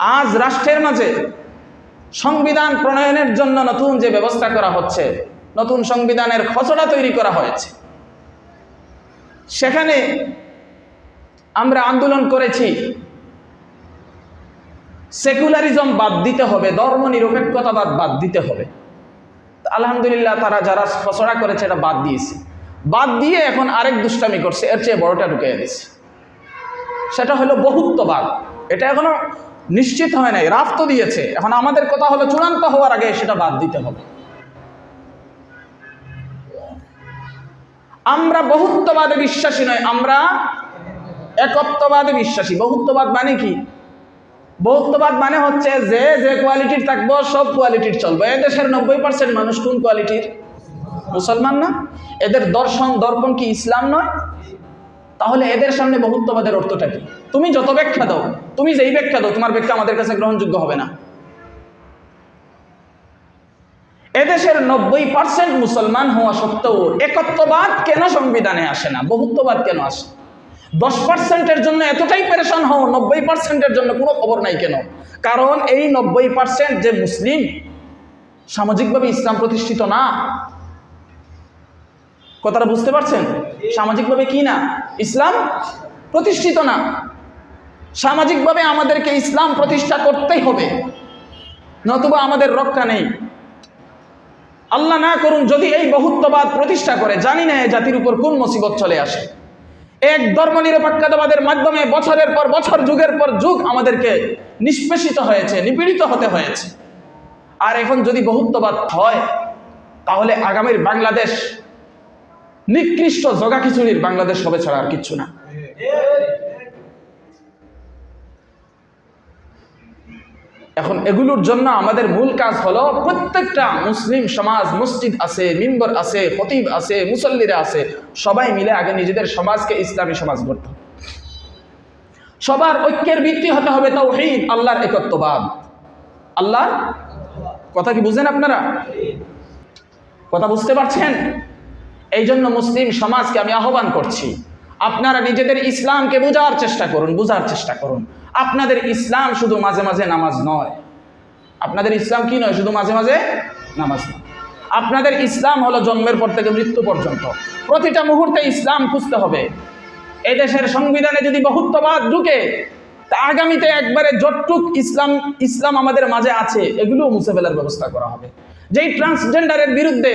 আজ রাষ্ট্রের মাঝে সংবিধান প্রণয়নের জন্য নতুন যে ব্যবস্থা করা হচ্ছে, নতুন সংবিধানের খসড়া তৈরি করা হয়েছে। সেখানে আমরা আন্দোলন করেছি, সেকুলারিজম বাদ দিতে হবে ধর্ম নিরপেক্ষতাবাদ বাদ দিতে হবে। আলহামদুলিল্লাহ তারা যারা খসড়া করেছে এটা বাদ দিয়েছে। বাদ দিয়ে এখন আরেক দুষ্টামি করছে, এর চেয়ে বড়টা ঢুকিয়ে দিচ্ছে সেটা হলো বহুত্ববাদ। এটা এখনও নিশ্চিত হয় নাই রাফ তো দিয়েছে। এখন আমাদের কথা হলো চূড়ান্ত হওয়ার আগে সেটা বাদ দিতে হবে। আমরা বহুত্ববাদে বিশ্বাসী নয়, আমরা একত্ববাদে বিশ্বাসী। বহুত্ববাদ মানে কি? বহুত্ববাদ মানে হচ্ছে যে যে কোয়ালিটির থাকব, সব কোয়ালিটির চলবে। এ দেশের নব্বই পার্সেন্ট মানুষ কোন কোয়ালিটির? মুসলমান না? এদের দর্শন, দর্পণ কি ইসলাম নয়? তাহলে এদের সামনে বহুত্ববাদের অর্থটা কি? তুমি যত ব্যাখ্যা দাও, তুমি যেই ব্যাখ্যা দাও, তোমার ব্যাখ্যা আমাদের কাছে গ্রহণযোগ্য হবে না। এদেশের নব্বই পার্সেন্ট মুসলমান হওয়া সত্ত্বেও একত্ববাদ কেন সংবিধানে আসে না? বহুত্ববাদ কেন আসে? দশ পার্সেন্টের জন্য এতটাই পেরেশান হও, নব্বই পার্সেন্টের জন্য কোনো খবর নাই কেন? কারণ এই নব্বই পার্সেন্ট যে মুসলিম, সামাজিকভাবে ইসলাম প্রতিষ্ঠিত না। কথাটা বুঝতে পারছেন? সামাজিকভাবে কি না? ইসলাম প্রতিষ্ঠিত না। সামাজিকভাবে আমাদেরকে ইসলাম প্রতিষ্ঠা করতেই হবে। নতুবা আমাদের রক্ষা নেই। আল্লাহ না করুন যদি এই বহুত্ববাদ প্রতিষ্ঠা করে, জানি না জাতির উপর কোন মুসিবত চলে আসে। এক ধর্ম নিরপেক্ষতাবাদের মাধ্যমে বছরের পর বছর, যুগের পর যুগ আমাদেরকে নিষ্পেষিত হয়েছে, নিপীড়িত হতে হয়েছে। আর এখন যদি বহুত্ববাদ হয়, তাহলে আগামীর বাংলাদেশ, নিকৃষ্ট জগা খিচুড়ির বাংলাদেশ হবে ছাড়া আর কিচ্ছু না। এখন এগুলোর জন্য আমাদের মূল কাজ হলো প্রত্যেকটা মুসলিম সমাজ, মসজিদ আছে, মিম্বর আছে, খতিব আছে, মুসল্লিরা আছে, সবাই মিলে আগে নিজেদের সমাজকে ইসলামী সমাজ গড়তে। সবার ঐক্যের ভিত্তি হতে হবে তাও তাওহীদ আল্লাহর একত্ববাদ। আল্লাহর কথা কি বুঝেন আপনারা? কথা বুঝতে পারছেন? এই জন্য মুসলিম সমাজকে আমি আহ্বান করছি, আপনারা নিজেদের ইসলামকে বোঝার চেষ্টা করুন, বোঝার চেষ্টা করুন। আপনাদের ইসলাম শুধু মাঝে মাঝে নামাজ নয় আপনাদের ইসলাম কি নয়, শুধু মাঝে মাঝে নামাজ নয়। আপনাদের ইসলাম হলো জন্মের পর থেকে মৃত্যু পর্যন্ত। প্রতিটা মুহূর্তে ইসলাম খুঁজতে হবে। এদেশের সংবিধানে যদি বহুত্ববাদ ঢুকে, তা আগামীতে একবারে যতটুক ইসলাম ইসলাম আমাদের মাঝে আছে এগুলো মুছে ফেলার ব্যবস্থা করা হবে। যেই ট্রান্সজেন্ডারের বিরুদ্ধে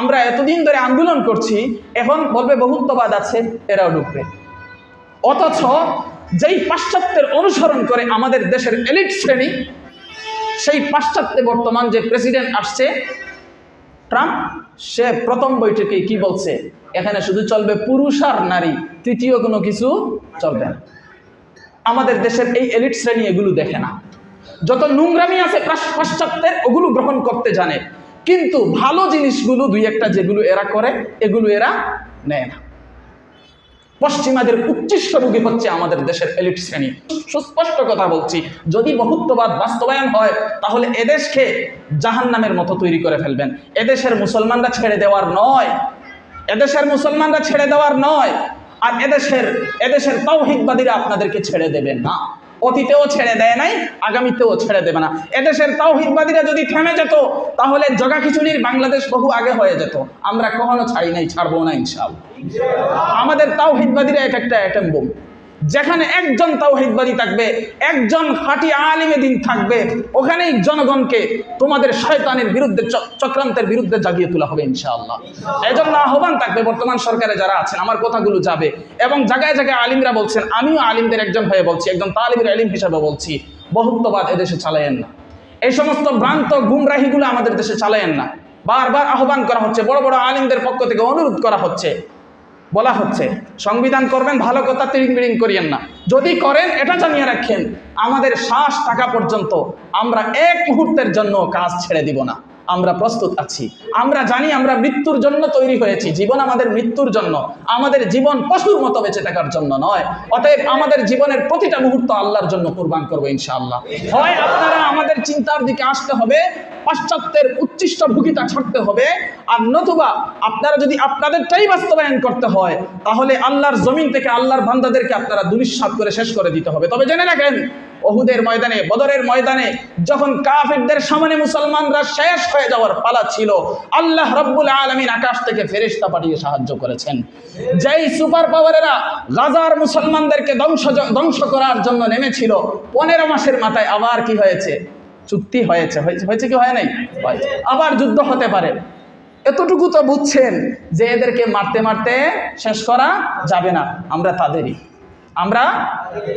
আমরা এতদিন ধরে আন্দোলন করছি, এখন বলবে বহুত্ববাদ আছে, এরাও ঢুকবে। অথচ যেই পাশ্চাত্যের অনুসরণ করে আমাদের দেশের এলিট শ্রেণি সেই পাশ্চাত্যে বর্তমান যে প্রেসিডেন্ট আসছে ট্রাম্প সে প্রথম বৈঠকে কি বলছে? এখানে শুধু চলবে পুরুষ আর নারী, তৃতীয় কোনো কিছু চলবে না। আমাদের দেশের এই এলিট শ্রেণি এগুলো দেখে না। যত নোংরামি আছে পাশ- পাশ্চাত্যের, ওগুলো গ্রহণ করতে জানে। কিন্তু ভালো জিনিসগুলো দুই একটা যেগুলো এরা করে, এগুলো এরা নেয় না। পশ্চিমাদের উচ্ছিষ্টভোগী হচ্ছে আমাদের দেশের এলিট শ্রেণি। সুস্পষ্ট কথা বলছি, যদি বহুত্ববাদ বাস্তবায়ন হয়, তাহলে এদেশকে জাহান নামের মতো তৈরি করে ফেলবেন। এদেশের মুসলমানরা ছেড়ে দেওয়ার নয়। এদেশের মুসলমানরা ছেড়ে দেওয়ার নয়। আর এদেশের এদেশের তৌহিকবাদীরা আপনাদেরকে ছেড়ে দেবে না। অতীতেও ছেড়ে দেয় নাই, আগামীতেও ছেড়ে দেবে না। এদেশের তাওহিদবাদীরা যদি থেমে যেত, তাহলে জগা খিচুড়ির বাংলাদেশ বহু আগে হয়ে যেত। আমরা কখনো ছাড়ি নাই, ছাড়বো না ইনশাল আমাদের তাওহিদবাদীরা এক একটা অ্যাটম বোম। যেখানে একজন তাওহিদবাদী থাকবে, একজন খাঁটি আলিমে দিন থাকবে, ওখানেই জনগণকে তোমাদের শয়তানের বিরুদ্ধে চক্রান্তের বিরুদ্ধে জাগিয়ে তোলা হবে ইনশাআল্লাহ। এজন্য আহ্বান থাকবে বর্তমান সরকারে যারা আছেন, আমার কথাগুলো যাবে। এবং জায়গায় জায়গায় আলিমরা বলছেন, আমিও আলিমদের একজন হয়ে বলছি, একজন তালিমের আলিম হিসাবে বলছি, বহুত্ববাদ এদেশে চালায়েন না। এই সমস্ত ভ্রান্ত গুমরাহিগুলো আমাদের দেশে চালায়েন না। বারবার আহ্বান করা হচ্ছে, বড় বড় আলিমদের পক্ষ থেকে অনুরোধ করা হচ্ছে বলা হচ্ছে, সংবিধান করবেন, ভালো কথা তিরিং বিড়িং করিয়েন না। যদি করেন, এটা জানিয়ে রাখেন, আমাদের শ্বাস টাকা পর্যন্ত আমরা এক মুহূর্তের জন্য কাজ ছেড়ে দিব না। আমরা প্রস্তুত আছি। আমরা জানি আমরা মৃত্যুর জন্য তৈরি হয়েছি। জীবন আমাদের মৃত্যুর জন্য। আমাদের জীবন পশুর মতো বেঁচে থাকার জন্য নয়। অতএব আমাদের জীবনের প্রতিটা মুহূর্ত আল্লাহর জন্য কোরবান করব ইনশাআল্লাহ। হয় আপনারা আমাদের চিন্তার দিকে আসতে হবে, পাশ্চাত্যের উচ্ছিষ্ট ভুগিতা ছাড়তে হবে, আর নতুবা আপনারা যদি আপনাদেরটাই বাস্তবায়ন করতে হয়, তাহলে আল্লাহর জমিন থেকে আল্লাহর বান্দাদেরকে আপনারা দুলিশ্বাত করে শেষ করে দিতে হবে। তবে জেনে রাখেন ওহুদের ময়দানে, বদরের ময়দানে যখন কাফিরদের সামনে মুসলমানরা শেষ হয়ে যাওয়ার পালা ছিল, আল্লাহ রব্বুল আলমিন আকাশ থেকে ফেরিস্তা পাঠিয়ে সাহায্য করেছেন। যেই সুপার পাওয়ারেরা গাজার মুসলমানদেরকে ধ্বংস ধ্বংস করার জন্য নেমেছিল, পনেরো মাসের মাথায় আবার কি হয়েছে? চুক্তি হয়েছে হয়েছে কি হয় নাই। আবার যুদ্ধ হতে পারে। এতটুকু তো বুঝছেন যে এদেরকে মারতে মারতে শেষ করা যাবে না। আমরা তাদেরই। আমরা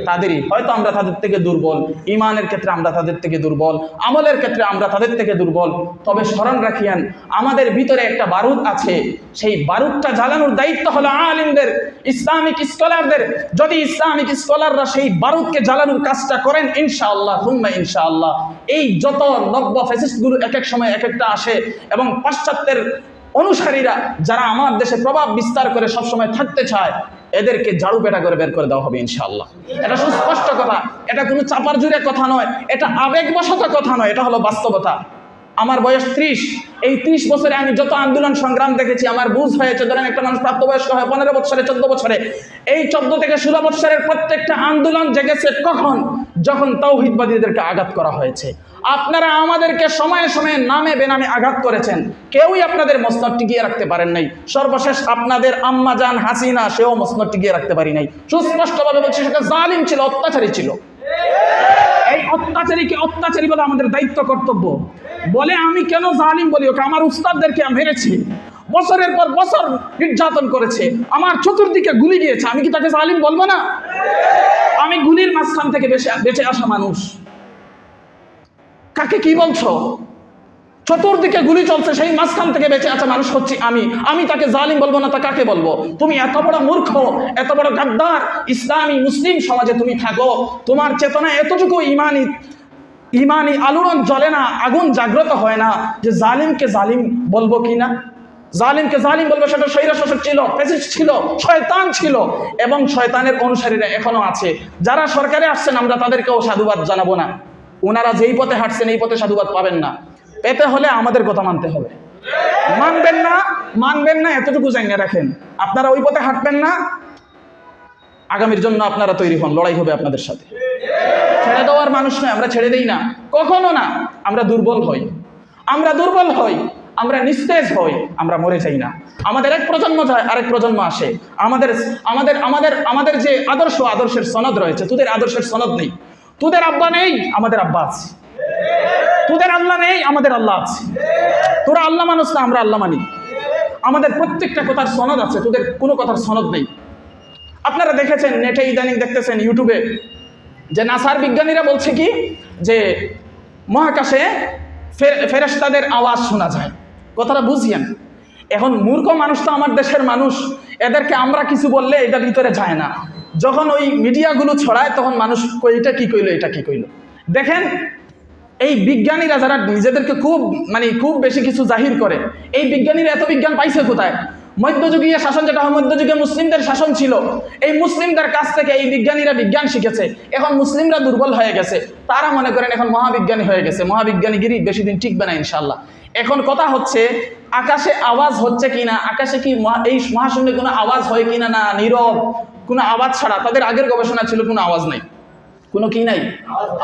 তাদেরই। হয়তো আমরা তাদের থেকে দুর্বল। ইমানের ক্ষেত্রে আমরা তাদের থেকে দুর্বল। আমলের ক্ষেত্রে আমরা তাদের থেকে দুর্বল। তবে স্মরণ রাখিয়েন, আমাদের ভিতরে একটা বারুদ আছে। সেই বারুদটা জ্বালানোর দায়িত্ব হলো আলিমদের, ইসলামিক স্কলারদের। যদি ইসলামিক স্কলাররা সেই বারুদকে জ্বালানোর কাজটা করেন, ইনশাআল্লাহ হুম্মা ইনশাআল্লাহ। এই যত নব্য ফেসিস্টগুলো এক এক সময় এক একটা আসে এবং পাশ্চাত্যের অনুসারীরা যারা আমার দেশে প্রভাব বিস্তার করে সবসময় থাকতে চায়, এদেরকে ঝাড়ু পেটা করে বের করে দেওয়া হবে ইনশাল্লাহ এটা সুস্পষ্ট কথা, এটা কোনো চাপার জুড়ে কথা নয়, এটা আবেগবশত কথা নয়, এটা হলো বাস্তবতা। আমার বয়স ত্রিশ। এই ত্রিশ বছরে আমি যত আন্দোলন সংগ্রাম দেখেছি, আমার বুঝ হয়েছে ধরেন একটা মানুষ প্রাপ্তবয়স্ক হয় পনেরো বছরে, চোদ্দ বছরে। এই চোদ্দ থেকে ষোলো বছরের প্রত্যেকটা আন্দোলন জেগেছে কখন? যখন তৌহিদবাদীদেরকে আঘাত করা হয়েছে। আপনারা আমাদেরকে সময়ে সময়ে নামে বেনামে আঘাত করেছেন। কেউই আপনাদের মসনদ টিকিয়ে রাখতে পারেন নাই। সর্বশেষ আপনাদের আম্মাজান হাসিনা, সেও মসনদ টিকিয়ে রাখতে পারি নাই। সুস্পষ্টভাবে বলছি, সেটা জালিম ছিল, অত্যাচারী ছিল। এই অত্যাচারীকে অত্যাচারী বলে আমাদের দায়িত্ব কর্তব্য। বলে আমি কেন জালিম বলি ওকে? আমার উস্তাদদেরকে আমি মেরেছি। বছরের পর বছর নির্যাতন করেছে। আমার চতুর্দিকে গুলি গিয়েছে। আমি কি তাকে জালিম বলব না? আমি গুলির মাঝখান থেকে বেঁচে বেঁচে আসা মানুষ। কাকে কি বলছো? চতুর্দিকে গুলি চলছে, সেই মাঝখান থেকে বেঁচে আছে মানুষ হচ্ছে আমি। আমি তাকে জালিম বলব না, তা কাকে বলব? তুমি এত বড় মূর্খ, এত বড় গাদ্দার, ইসলামী মুসলিম সমাজে তুমি থাকো। তোমার চেতনা এতটুকু ইমানি ইমানি আলোড়ন জ্বলে না, আগুন জাগ্রত হয় না যে জালিমকে জালিম বলব কি না? জালিমকে জালিম বলব সেটা স্বৈরা শাসক ছিল ফেসিস্ট ছিল, শয়তান ছিল, এবং শয়তানের অনুসারীরা এখনও আছে। যারা সরকারে আসছেন, আমরা তাদেরকেও সাধুবাদ জানাব না। ওনারা যেই পথে হাঁটছেন, এই পথে সাধুবাদ পাবেন না। পেতে হলে আমাদের কথা মানতে হবে। মানবেন না মানবেন না, এতটুকু জানিয়ে রাখেন। আপনারা ওই পথে হাঁটবেন না। আগামীর জন্য আপনারা তৈরি হন, লড়াই হবে আপনাদের সাথে। ছেড়ে দেওয়ার মানুষ নয়, আমরা ছেড়ে দেই না। কখনো না, আমরা দুর্বল হই। আমরা দুর্বল হই, আমরা নিস্তেজ হই, আমরা মরে যাই না। আমাদের এক প্রজন্ম যায়, আরেক প্রজন্ম আসে। আমাদের আমাদের আমাদের আমাদের যে আদর্শ, আদর্শের সনদ রয়েছে, তোদের আদর্শের সনদ নেই। তোদের আব্বা নেই, আমাদের আব্বা আছে। তোদের আল্লাহ নেই, আমাদের আল্লাহ আছে। তোরা আল্লাহ মানুষ না, আমরা আল্লাহ মানি। আমাদের প্রত্যেকটা কথার সনদ আছে, তোদের কোনো কথার সনদ নেই। আপনারা দেখেছেন, নেটে ইদানিং দেখতেছেন ইউটিউবে, যে নাসার বিজ্ঞানীরা বলছে কি, যে মহাকাশে ফে- ফেরেশতাদের আওয়াজ শোনা যায়। কথাটা বুঝিয়েন। এখন মূর্খ মানুষ তো আমার দেশের মানুষ, এদেরকে আমরা কিছু বললে এটা ভিতরে যায় না। যখন ওই মিডিয়াগুলো ছড়ায়, তখন মানুষ এটা কি কইলো, এটা কি কইলো? দেখেন এই বিজ্ঞানীরা যারা নিজেদেরকে খুব মানে খুব বেশি কিছু জাহির করে, এই বিজ্ঞানীরা এত বিজ্ঞান পাইছে কোথায়? মধ্যযুগীয় শাসন যেটা হয় মধ্যযুগে মুসলিমদের শাসন ছিল। এই মুসলিমদের কাছ থেকে এই বিজ্ঞানীরা বিজ্ঞান শিখেছে। এখন মুসলিমরা দুর্বল হয়ে গেছে। তারা মনে করেন এখন মহাবিজ্ঞানী হয়ে গেছে। মহাবিজ্ঞানীগিরি বেশি দিন টিকবে না ইনশাল্লাহ এখন কথা হচ্ছে, আকাশে আওয়াজ হচ্ছে কিনা, আকাশে কি এই মহাশূন্যে কোনো আওয়াজ হয় কিনা না, নীরব, কোনো আওয়াজ ছাড়া? তাদের আগের গবেষণা ছিল কোনো আওয়াজ নাই। কোনো কি নাই?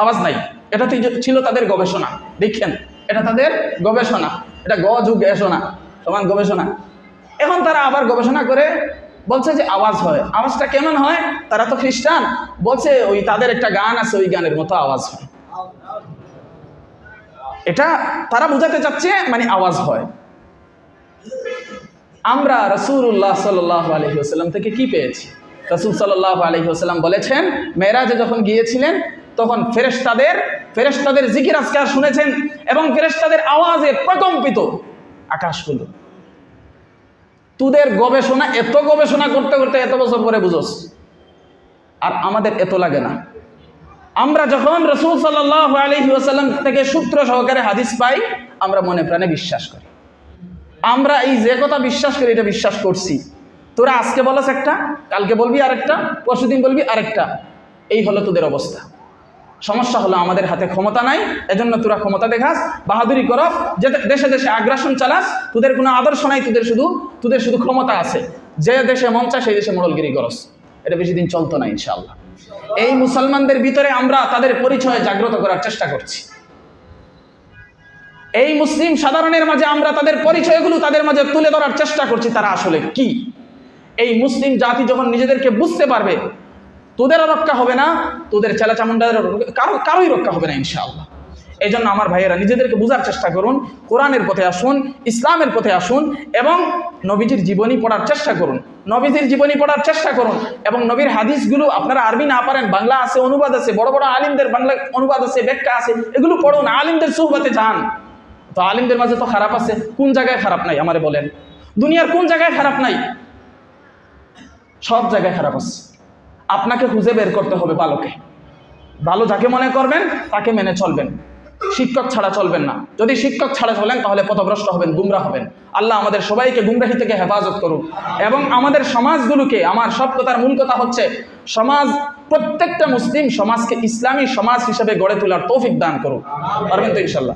আওয়াজ নাই। এটা ছিল তাদের গবেষণা। দেখছেন এটা তাদের গবেষণা। এটা গ গবেষণা, সমান গবেষণা। এখন তারা আবার গবেষণা করে বলছে যে আওয়াজ হয়। আওয়াজটা কেমন হয়? তারা তো খ্রিস্টান। বলছে ওই তাদের একটা গান আছে, ওই গানের মতো আওয়াজ হয়। এটা তারা বোঝাতে চাচ্ছে মানে আওয়াজ হয়। আমরা রসুল্লাহ সাল্লাহ আলহিহাস্লাম থেকে কি পেয়েছি? রসুল সাল্লাহ আলহিহাস্লাম বলেছেন, মেয়েরাজে যখন গিয়েছিলেন, তখন ফেরেশতাদের ফেরেশতাদের জিকির আজকার শুনেছেন এবং ফেরেশতাদের আওয়াজে প্রকম্পিত। আকাশগুলো তোদের গবেষণা, এত গবেষণা করতে করতে এত বছর পরে বুঝোস। আর আমাদের এত লাগে না। আমরা যখন রসুল আলহি থেকে সূত্র সহকারে হাদিস পাই, আমরা মনে প্রাণে বিশ্বাস করি। আমরা এই যে কথা বিশ্বাস করি, এটা বিশ্বাস করছি। তোরা আজকে বলাস একটা, কালকে বলবি আরেকটা, পরশুদিন বলবি আরেকটা। এই হলো তোদের অবস্থা। সমস্যা হলো আমাদের হাতে ক্ষমতা নাই, এজন্য তোরা ক্ষমতা দেখাস, বাহাদুরি করস যে দেশে দেশে আগ্রাসন চালাস, তোদের কোনো আদর্শ নাই, তোদের শুধু তোদের শুধু ক্ষমতা আছে। যে দেশে মন চায় সেই দেশে মোড়লগিরি করস। এটা বেশি দিন চলতো না, ইনশাআল্লাহ। এই মুসলমানদের ভিতরে আমরা তাদের পরিচয় জাগ্রত করার চেষ্টা করছি। এই মুসলিম সাধারণের মাঝে আমরা তাদের পরিচয়গুলো তাদের মাঝে তুলে ধরার চেষ্টা করছি, তারা আসলে কি? এই মুসলিম জাতি যখন নিজেদেরকে বুঝতে পারবে তোদেরও রক্ষা হবে না, তোদের চেলা চামুন্ডাদের কারও কারোই রক্ষা হবে না, ইনশাআল্লাহ। এই জন্য আমার ভাইয়েরা নিজেদেরকে বোঝার চেষ্টা করুন, কোরআনের পথে আসুন, ইসলামের পথে আসুন, এবং নবীজির জীবনী পড়ার চেষ্টা করুন। নবীজির জীবনী পড়ার চেষ্টা করুন, এবং নবীর হাদিসগুলো আপনারা আরবি না পারেন, বাংলা আছে, অনুবাদ আছে, বড় বড় আলিমদের বাংলা অনুবাদ আছে, ব্যাখ্যা আছে, এগুলো পড়ুন, আলিমদের সুহবাতে যান। তো আলিমদের মাঝে তো খারাপ আছে, কোন জায়গায় খারাপ নাই, আমারে বলেন। দুনিয়ার কোন জায়গায় খারাপ নাই? সব জায়গায় খারাপ আছে। আপনাকে খুঁজে বের করতে হবে ভালোকে ভালো যাকে মনে করবেন, তাকে মেনে চলবেন। শিক্ষক ছাড়া চলবেন না। যদি শিক্ষক ছাড়া চলেন, তাহলে পথভ্রষ্ট হবেন, গুমরা হবেন। আল্লাহ আমাদের সবাইকে গুমরাহি থেকে হেফাজত করুন। এবং আমাদের সমাজগুলোকে, আমার সব কথার মূল কথা হচ্ছে, সমাজ, প্রত্যেকটা মুসলিম সমাজকে ইসলামী সমাজ হিসেবে গড়ে তোলার তৌফিক দান করুন। পারবেন তো ইনশাল্লাহ?